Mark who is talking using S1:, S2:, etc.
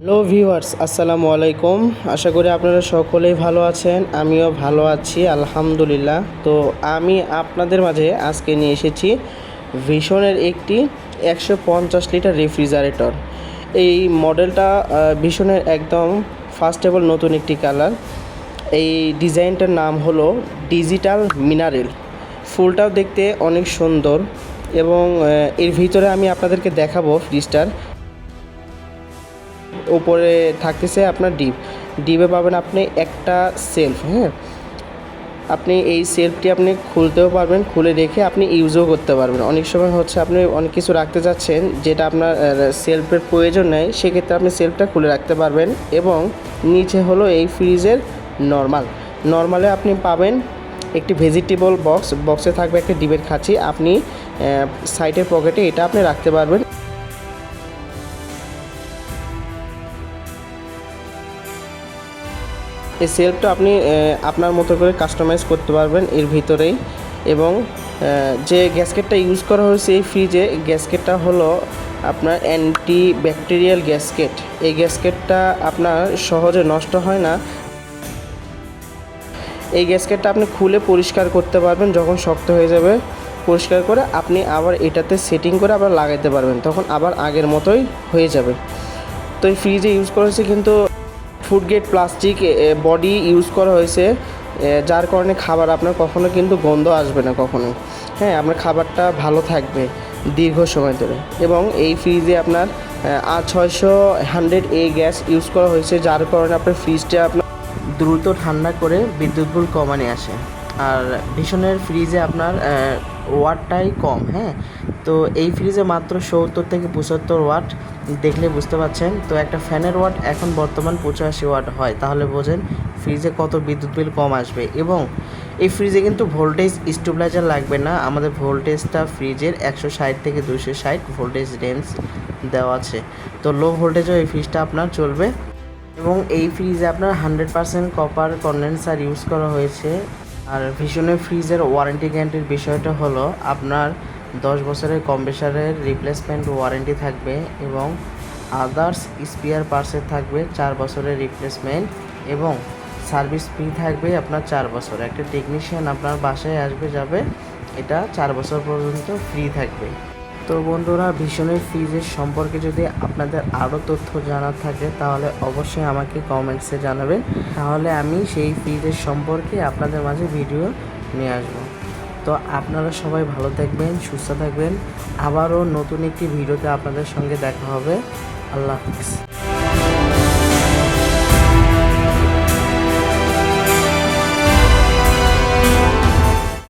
S1: Hello viewers, আসসালামু আলাইকুম। আশা করি আপনারা সকলেই ভালো আছেন, আমিও ভালো আছি, আলহামদুলিল্লাহ। তো আমি আপনাদের মাঝে আজকে নিয়ে এসেছি ভিশনের একটি একশো পঞ্চাশ লিটার রেফ্রিজারেটর। এই মডেলটা ভীষণের একদম ফার্স্টেবল নতুন একটি কালার। এই ডিজাইনটার নাম হলো ডিজিটাল মিনারেল। ফুলটাও দেখতে অনেক সুন্দর এবং এর ভিতরে আমি আপনাদেরকে দেখাবো ফ্রিজটার। উপরে থাকতেছে আপনার ডিপ। ডিপে পাবেন আপনি একটা সেলফ হ্যাঁ? আপনি এই সেলফটি আপনি খুলতেও পারবেন, খুলে রেখে আপনি ইউজও করতে পারবেন। অনেক সময় হচ্ছে আপনি অনেক কিছু রাখতে চাচ্ছেন যেটা আপনার সেলফের প্রয়োজন নেই, সেক্ষেত্রে আপনি সেলফটা খুলে রাখতে পারবেন এবং নিচে হলো এই ফ্রিজের নর্মাল নর্মালে আপনি পাবেন একটি ভেজিটেবল বক্স বক্সে থাকবে একটা ডিবের খাঁচি। আপনি সাইডের পকেটে এটা আপনি রাখতে পারবেন। এই সেলফটা আপনি আপনার মতো করে কাস্টমাইজ করতে পারবেন এর ভিতরেই। এবং যে গ্যাসকেটটা ইউজ করা হয়েছে এই ফ্রিজে গ্যাসকেটটা হলো আপনার অ্যান্টি ব্যাকটেরিয়াল গ্যাসকেট এই গ্যাসকেটটা আপনার সহজে নষ্ট হয় না। এই গ্যাসকেটটা আপনি খুলে পরিষ্কার করতে পারবেন, যখন শক্ত হয়ে যাবে, পরিষ্কার করে আপনি আবার এটাতে সেটিং করে আবার লাগাইতে পারবেন, তখন আবার আগের মতোই হয়ে যাবে। তো এই ফ্রিজে ইউজ করা হয়েছে কিন্তু food grade plastic body use করা হয়েছে যার কারণে খাবার আপনার কখনো কিন্তু গন্ধ আসবে না কখনো হ্যাঁ আপনার খাবারটা ভালো থাকবে দীর্ঘ সময় ধরে। এবং এই ফ্রিজে আপনার আর ছয়শো হান্ড্রেড এ গ্যাস ইউজ করা হয়েছে, যার কারণে আপনার ফ্রিজটা আপনার দ্রুত ঠান্ডা করে বিদ্যুৎ বিল কমানে আসে। আর ভীষণের ফ্রিজে আপনার ওয়াটটাই কম হ্যাঁ? তো এই ফ্রিজে মাত্র সত্তর থেকে পঁচাত্তর ওয়াট দেখলে বুঝতে পারছেন। তো একটা ফ্যানের ওয়াট এখন বর্তমান পঁচাশি ওয়াট হয়। তাহলে বোঝেন ফ্রিজে কত বিদ্যুৎ বিল কম আসবে। এবং এই ফ্রিজে কিন্তু ভোল্টেজ স্টেবিলাইজার লাগবে না। আমাদের ভোল্টেজটা ফ্রিজের একশো ষাট থেকে দুশো ষাট ভোল্টেজ রেঞ্জ দেওয়া আছে। তো লো ভোল্টেজও এই ফ্রিজটা আপনার চলবে। এবং এই ফ্রিজে আপনার hundred percent copper condenser use করা হয়েছে। আর ভীষণের ফ্রিজের ওয়ারেন্টি গ্যারান্টির বিষয়টা হলো আপনার দশ বছরের কম্প্রেসারের রিপ্লেসমেন্ট ওয়ারেন্টি থাকবে এবং আদার্স স্পিয়ার পার্সের থাকবে চার বছরের রিপ্লেসমেন্ট এবং সার্ভিস ফ্রি থাকবে আপনার চার বছর। একটা টেকনিশিয়ান আপনার বাসায় আসবে, যাবে, এটা চার বছর পর্যন্ত ফ্রি থাকবে। তো বন্ধুরা ভীষণের ফিজের সম্পর্কে যদি আপনাদের আরও তথ্য জানার থাকে, তাহলে অবশ্যই আমাকে কমেন্টসে জানাবেন। তাহলে আমি সেই ফিজের সম্পর্কে আপনাদের মাঝে ভিডিও নিয়ে আসব। তো আপনারা সবাই ভালো থাকবেন, সুস্থ থাকবেন। আবারও নতুন একটি ভিডিওতে আপনাদের সঙ্গে দেখা হবে। আল্লাহ হাফিজ।